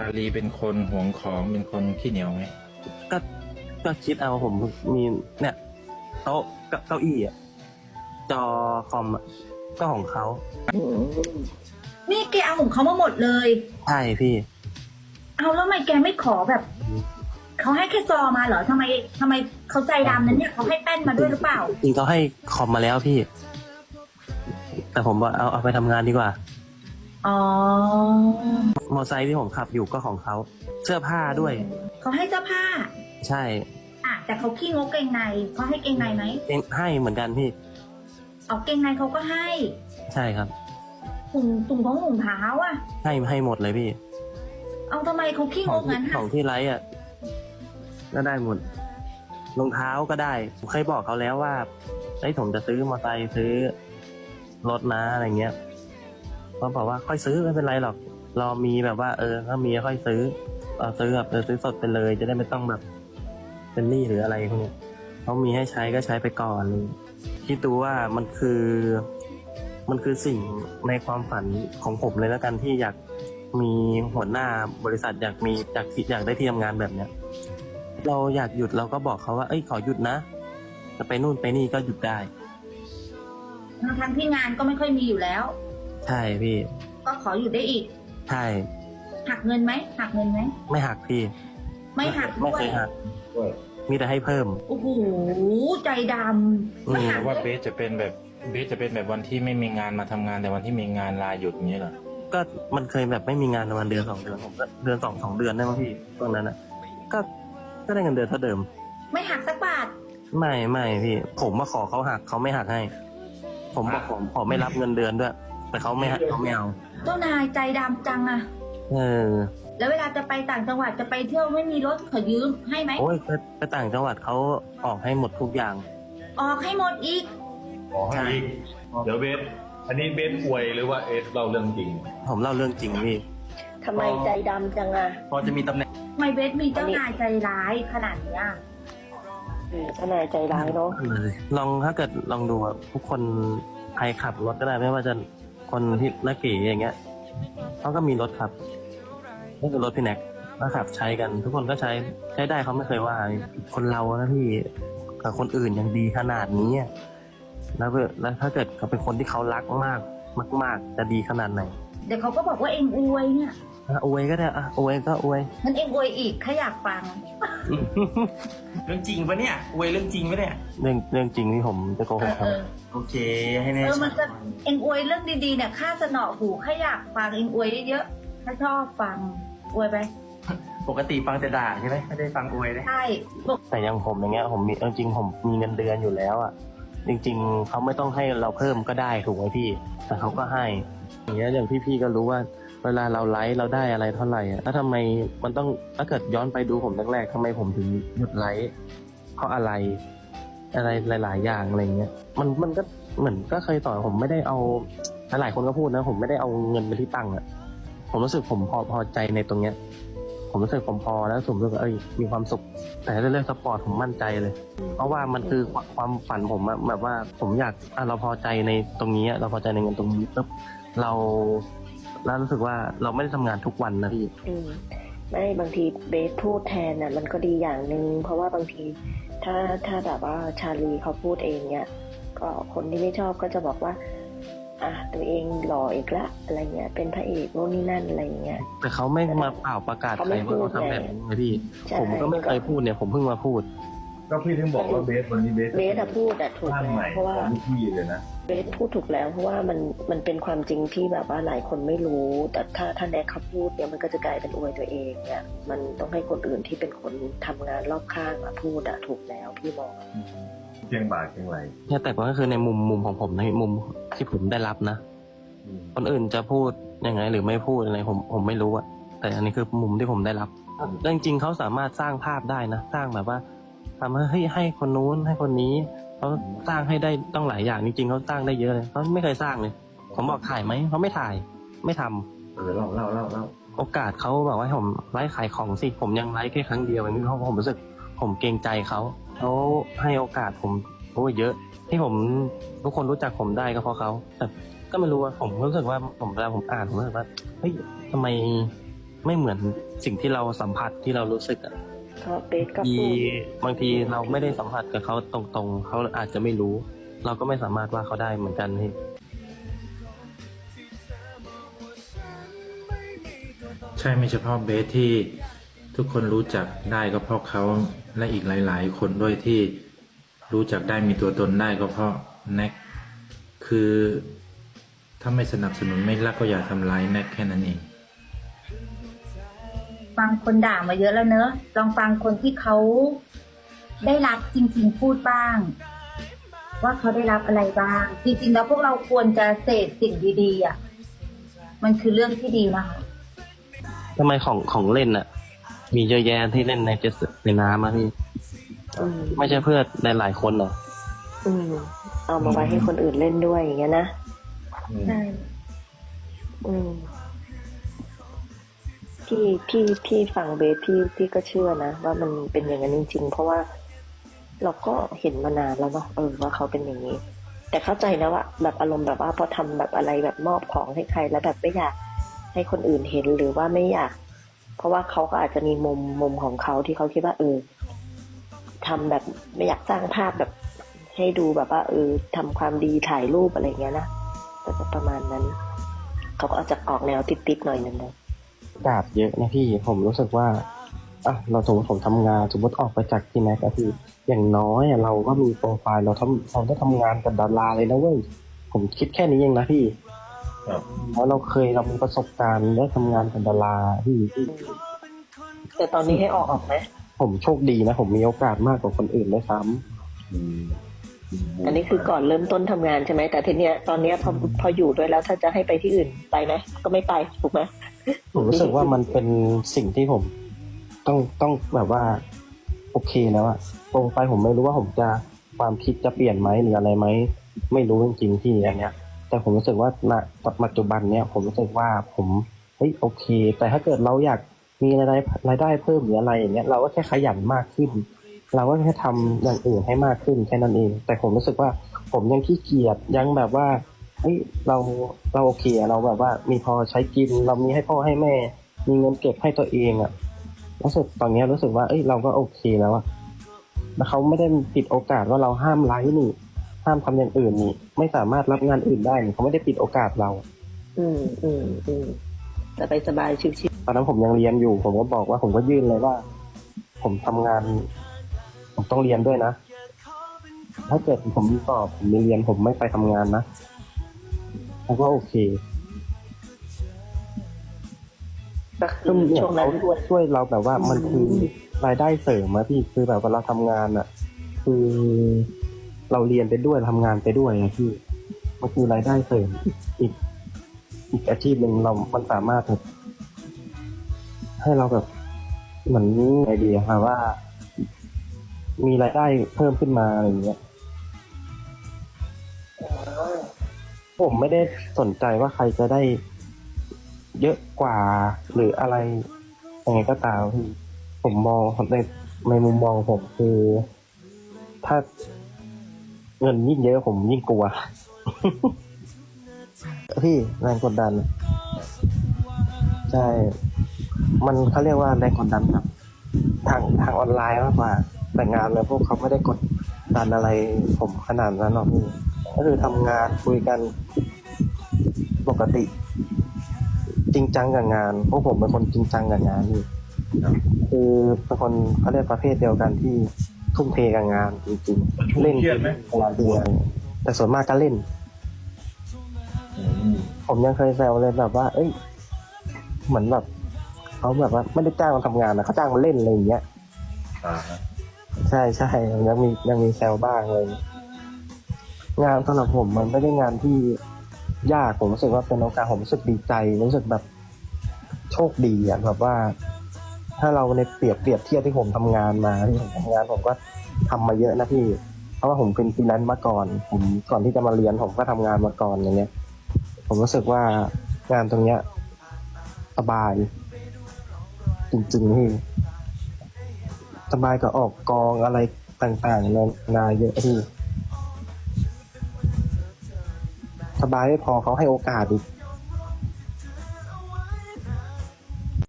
าลีเป็นคนหวงของเป็นคนขี้เหนียวไหมก็ก็คิดเอาผมมีเนี่ยโต๊ะเก้าเก้าอี้อะจอคอมอะก็ของเขานี่แกเอาของเขามาหมดเลย ใช่พี่ เอาแล้วทำไมแกไม่ขอแบบ เขาให้แค่จอมาเหรอทำไมทำไมเขาใจดำนั้นเนี่ยเขาให้แป้นมาด้วยหรือเปล่า จริงเขาให้คอมมาแล้วพี่ แต่ผมว่าเอาเอาไปทำงานดีกว่า อ๋อมอไซค์ที่ผมขับอยู่ก็ของเขา เสื้อผ้าด้วย เขาให้เสื้อผ้า ใช่อะแต่เขาขี้งกเกงในเขาให้เกงในไหมเองให้เหมือนกันพี่ เอาเกงในเขาก็ให้ใช่ครับ ถุงถุงของถุงเท้าอะ ให้ให้หมดเลยพี่ เอาทำไมเขาขี้ขงองกที่งั้นขอะองที่ไลฟ์อะก็ได้หมดรองเท้าก็ได้ผมเคยบอกเขาแล้วว่าไอ้ยผมจะซื้อมอเตอร์ไซค์ซื้อรถนะอะไรเงี้ย เขาบอกว่าค่อยซื้อไม่เป็นไรหรอกรอมีแบบว่า เออ ถ้ามีค่อยซื้อเอาซื้อแบบเออซื้อสดไปเลย จะได้ไม่ต้องแบบเป็นหนี้หรืออะไรพวกเนี้ยเขามีให้ใช้ก็ใช้ไปก่อนคิดดูว่ามันคือ มันคือสิ่งในความฝันของผมเลยแล้วกันที่อยากมีหัวหน้าบริษัทอยากมีอยากที่อยากได้ที่ทำงานแบบเนี้ยเราอยากหยุดเราก็บอกเขาว่า เอ้ยขอหยุดนะ จะไปนู่นไปนี่ก็หยุดได้ทั้งทั้งที่งานก็ไม่ค่อยมีอยู่แล้ว ใช่พี่ ก็ขออยู่ได้อีก ใช่ หักเงินไหมหักเงินไหมไม่หักพี่ ไม่หักไม่ด้วเคย ยหักมีแต่ให้เพิ่ม โอ้โห ใจดอืมำไม่หัแต่กว่าเลเบยสจะเป็นแบบเบสจะเป็นแบบวันที่ไม่มีงานมาทำงานแต่วันที่มีงานลาหยุดอย่างนี้เหรอก็มันเคยแบบไม่มีงานประมาณเดือนสองเดือนผมก็เดือนสองสองเดือนได้มั้งพี่ตรงนั้นอะ ก็ก็ได้เงินเดือนเท่าเดิม ไม่หักสักบาท ไม่ไม่พี่ ผมมาขอเขาหักเขาไม่หักให้ ผมบอกผมขอไม่รับเงินเดือนด้วย แต่เขาไม่หักเขาไม่เอาเจ้านายใจดำจังอะเออแล้วเวลาจะไปต่างจังหวัดจะไปเที่ยวไม่มีรถขอยืมให้ไหมโอ้ยไปไปต่างจังหวัดเขาออกให้หมดทุกอย่าง ออกให้หมดอีกขอให้อีกเดี๋ยวเบสอันนี้เบสอวยหรือว่าเอสเล่าเรื่องจริง ผมเล่าเรื่องจริงพี่ทำไมใจดำจังอะพอจะมีตำแหน่งทำไมเบสมีเจ้านายใจร้ายขนาดเนี้ยอืมทนายใจร้ายเนาะเลยลองถ้าเกิดลองดูอะทุกคนใครขับรถก็ได้ไม่ว่าจะ คนที่นักขี่อย่างเงี้ยเขาก็มีรถขับนี่คือรถพี่แน็กก็ขับใช้กัน ทุกคนก็ใช้ใช้ได้เขาไม่เคยว่า คนเรานะพี่กับคนอื่นยังดีขนาดนี้แล้วแล้วถ้าเกิดเขาเป็นคนที่เขารักมากมาก ๆ จะดีขนาดไหน เดี๋ยวเขาก็บอกว่าเองอวยเนี่ย อะอวยก็ได้อะอวยก็อวยงั้นเองอวยอีกถ้าอยากฟัง เรื่องจริงปะเนี่ยอวยเรื่องจริงปะเนี่ย เรื่องเรื่องจริงที่ผมจะโกเอหกอทำเอไม อ โอเคให้แน่เออชัมันดจะเองอวยเรื่องดีๆเนี่ยค่าสนอหูถ้าอยากฟังเองอวยเยอะๆถ้าชอบฟังอวยไปปกติฟังแต่ด่าใช่ไหมไม่ได้ฟังอวยเลยใช่ปกแต่อยังผมอย่างเงี้ยผมมีเอาจริงผมมีเงินเดือนอยู่แล้วอะจริง ๆเขาไม่ต้องให้เราเพิ่มก็ได้ถูกไหมพี่ แต่เขาก็ให้อย่างเงี้ยอย่างพี่ๆก็รู้ว่า เวลาเราไลฟ์เราได้อะไรเท่าไหร่อะแล้วทำไมมันต้องถ้าเกิดย้อนไปดูผมแรกๆทำไมผมถึงหยุดไลฟ์เพราะอะไร อะไรหลาย ๆ อย่างอะไรเงี้ยมันมันก็เหมือนก็เคยต่อผมไม่ได้เอาหลายๆคนก็พูดนะ ผมไม่ได้เอาเงินไปที่ตังค์อะผมรู้สึกผมพอพอใจในตรงเนี้ย ผมรู้สึกผมพอแล้วผมรู้สึกเอ้ยมีความสุข แต่เรื่องสปอร์ตผมมั่นใจเลย เพราะว่ามันคือความความฝันผมอะแบบว่าผมอยากอะเราพอใจในตรงนี้อะเราพอใจในเงินตรงนี้ปุ๊บเรา แล้วรู้สึกว่าเราไม่ได้ทำงานทุกวันนะพี่อืมไม่บางทีเบสพูดแทนน่ะ มันก็ดีอย่างหนึ่งเพราะว่าบางที ถ้าถ้าแบบว่าชาลีเขาพูดเองเนี่ยก็คนที่ไม่ชอบก็จะบอกว่า อะตัวเองหล่ออีกละอะไรเงี้ย เป็นพระเอกโน่นนี่นั่นอะไรเงี้ย แต่เขาไม่มาเปล่าประกาศเขาใครไม่ว่าเขาพูดทำแบบนี้นะพี่ ใช่ ผมก็ไม่เคยพูดเนี่ย ผมเพิ่งมาพูด ก็พี่ถึงบอกว่าเบสวันนี้เบสเบสอะพูดอะถูกสร้างแล้ใหม่วเพราะว่าของพี่เลยนะ เบสพูดถูกแล้วเพราะว่ามันมันเป็นความจริงที่แบบว่าหลายคนไม่รู้ แต่ถ้าถ้าแนกเขาพูดเนี่ยมันก็จะกลายเป็นอวยตัวเองเนี่ยมันต้องให้คนอื่นที่เป็นคนทำงานรอบข้างอะพูดอะถูกแล้วพี่มองเชียงบากเชียงไหลเนี่ยแต่ก็คือในมุมมุมของผมในมุมที่ผมได้รับนะ คนอื่นจะพูดยังไงหรือไม่พูดอะไรผมผมไม่รู้อะแต่อันนี้คือมุมที่ผมได้รับจริงๆเขาสามารถสร้างภาพได้นะ สร้างแบบว่าทำให้เฮ้ยให้คนนู้นให้คนนี้ เขาสร้างให้ได้ต้องหลายอย่างจริงๆเขาสร้างได้เยอะเลยเขาไม่เคยสร้างเลยผมบอกถ่ายไหมเขาไม่ถ่ายไม่ทำเออเล่าเล่าเล่าเล่าโอกาสเขาบอกว่าให้ผมไลฟ์ขายของสิผมยังไลฟ์แค่ครั้งเดียวเองเพราะผมรู้สึกผมเกรงใจเขาเขาให้โอกาสผมโอ้ยเยอะ ที่ผมทุกคนรู้จักผมได้ก็เพราะเขาแต่ก็ไม่รู้ว่าผมรู้สึกว่าผมเวลาผมอ่านผมรู้สึกว่าเฮ้ยทำไมไม่เหมือนสิ่งที่เราสัมผัสที่เรารู้สึกอะ ก็เบสก็ทีพูดบางทีเราไม่ได้สัมผัสกับเขาตรงๆ เขาอาจจะไม่รู้ เราก็ไม่สามารถว่าเขาได้เหมือนกันพี่ใช่ไม่เฉพาะเบสที่ทุกคนรู้จักได้ก็เพราะเขาและอีกหลาย ๆ คนด้วยที่รู้จักได้มีตัวตนได้ก็เพราะแน็กคือถ้าไม่สนับสนุนไม่รักก็อย่าทำร้ายแน็กแค่นั้นเอง ฟังคนด่ามาเยอะแล้วเนอะลองฟังคนที่เขาได้รับจริง ๆ พูดบ้าง ว่าเขาได้รับอะไรบ้าง จริงๆแล้วพวกเราควรจะเสพสิ่งดีๆอะมันคือเรื่องที่ดีนะคะทำไมของของเล่นอะมีเยอะแยะที่เล่นในเจสในน้ำอะพี่อืมไม่ใช่เพื่อหลายๆคนเหรออืมเอามาไว้ให้คนอื่นเล่นด้วยอย่างเงี้ยนะใช่อืม พี่พี่พี่ฟังเบสพี่พี่ก็เชื่อนะว่ามันเป็นอย่างนั้นจริงๆ เพราะว่าเราก็เห็นมานานแล้วเนาะเออว่าเขาเป็นอย่างนี้ แต่เข้าใจนะว่าแบบอารมณ์แบบว่าพอทำแบบอะไรแบบมอบของให้ใคร แล้วแบบไม่อยากให้คนอื่นเห็นหรือว่าไม่อยาก เพราะว่าเขาก็อาจจะมีมุมมุมของเขาที่เขาคิดว่าเออทำแบบไม่อยากสร้างภาพแบบให้ดูแบบว่าเออทำความดีถ่ายรูปอะไรเงี้ยนะก็จะประมาณนั้น เขาก็อาจจะออกแนวติดๆหน่อยนึงนะ ดาบเยอะนะพี่ผมรู้สึกว่าอะเราสมมติผมทำงานสมมติออกไปจากที่แม็กอะพี่อย่างน้อยอะเราก็มีโปรไฟล์เราทำเราได้ทำงานกับดาราเลยนะเว้ยผมคิดแค่นี้เองนะพี่ครับเพราะเราเคยเรามีประสบการณ์ได้ทำงานกับดาราพี่พี่แต่ตอนนี้ให้ออกออกไหมผมโชคดีนะผมมีโอกาสมากกว่าคนอื่นด้วยซ้อันนี้คือก่อนเริ่มต้นทำงานใช่ไหมแต่ทีเนี้ยตอนเนี้ยพอพออยู่ด้วยแล้วถ้าจะให้ไปที่อื่นไปไหมก็ไม่ไปถูกไหมำ ผมรู้สึกว่ามันเป็นสิ่งที่ผมต้องต้องแบบว่า โอเคแล้วอะตรงไปผมไม่รู้ว่าผมจะความคิดจะเปลี่ยนไหมหรืออะไรไหมไม่รู้จริงๆที่อันเนี้ย แต่ผมรู้สึกว่าณปัจจุบันเนี้ยผมรู้สึกว่าผมเฮ้ยโอเค แต่ถ้าเกิดเราอยากมีรายได้รายได้เพิ่มหรืออะไรอย่างเงี้ยเราก็แค่ขยันมากขึ้น เราก็แค่ทำอย่างอื่นให้มากขึ้นแค่นั้นเอง แต่ผมรู้สึกว่าผมยังขี้เกียจยังแบบว่า เฮ้ยเราเราโอเคอะเราแบบว่ามีพอใช้กิน เรามีให้พ่อให้แม่ มีเงินเก็บให้ตัวเองอะรู้สึกตอนเนี้ยรู้สึกว่าเอ้ยเราก็โอเคแล้วอะแล้วเขาไม่ได้ปิดโอกาสว่าเราห้ามไลฟ์นี่ห้ามทำอย่างอื่นนี่ไม่สามารถรับงานอื่นได้นี่เขาไม่ได้ปิดโอกาสเรา อืมอืมอืมสบายสบายๆชิวตอนนั้นผมยังเรียนอยู่ ผมก็บอกว่าผมก็ยื่นเลยว่า ผมทำงาน ผมต้องเรียนด้วยนะ ถ้าเกิดผมมีสอบผมมีเรียนผมไม่ไปทำงานนะ เขาก็โอเคๆก็คืซึ่งอเนี่ยช่วงนั้เขานด้วยช่วยเราแบบว่ามันคือรายได้เสริมอะพี่คือแบบเวลาทำงานอะคือเราเรียนไปด้วยทำงานไปด้วยอะพี่มันคือรายได้เสริมอีก อีกอาชีพหนึ่งเรา มันสามารถแบบให้เราแบบเหมือนไอเดียค่ะว่า มีรายได้เพิ่มขึ้นมาอะไรอย่างเงี้ย ผมไม่ได้สนใจว่าใครจะได้เยอะกว่าหรืออะไรยังไงก็ตามผมมองในในมุมมองผมคือ ถ้าเงินยิ่งเยอะผมยิ่งกลัว พี่แรงกดดัน ใช่ มันเขาเรียกว่าแรงกดดันครับทางทางออนไลน์มากกว่าแต่งานแล้วพวกเขาไม่ได้กดดันอะไรผมขนาดนั้นหรอกพี่ ก็คือทำงานคุยกันปกติ จริงจังกับงานพวกผมเป็นคนจริงจังกับงานนี่คือเป็นคนเขาเรียกประเภทเดียวกันที่ทุ่มเทกับงานจริงๆเล่นเครียดไหมงานเดียวแต่ส่วนมากก็เล่น ผมยังเคยแซวเลยแบบว่า เอ้ย เหมือนแบบเขาแบบว่าไม่ได้จ้างมาทำงานนะเขาจ้างมาเล่นอะไรอย่างเงี้ยอ่าฮะใช่ใช่ยังมียังมีแซวบ้างเลย งานสำหรับผมมันไม่ได้งานที่ยากผมรู้สึกว่าเป็นโอกาสผมรู้สึกดีใจรู้สึกแบบโชคดีอะแบบว่า ถ้าเราในเปรียบเปรียบเทียบที่ผมทำงานมาที่ผมทำงานผมก็ทำมาเยอะนะพี่ เพราะว่าผมเป็นฟรีแลนซ์มาก่อน ผมก่อนที่จะมาเรียนผมก็ทำงานมาก่อนอย่างเงี้ย ผมรู้สึกว่างานตรงเนี้ยสบาย จริงๆพี่สบายกับออกกองอะไรต่างๆนานาเยอะพี่ สบายไม่พอเขาให้โอกาสอีก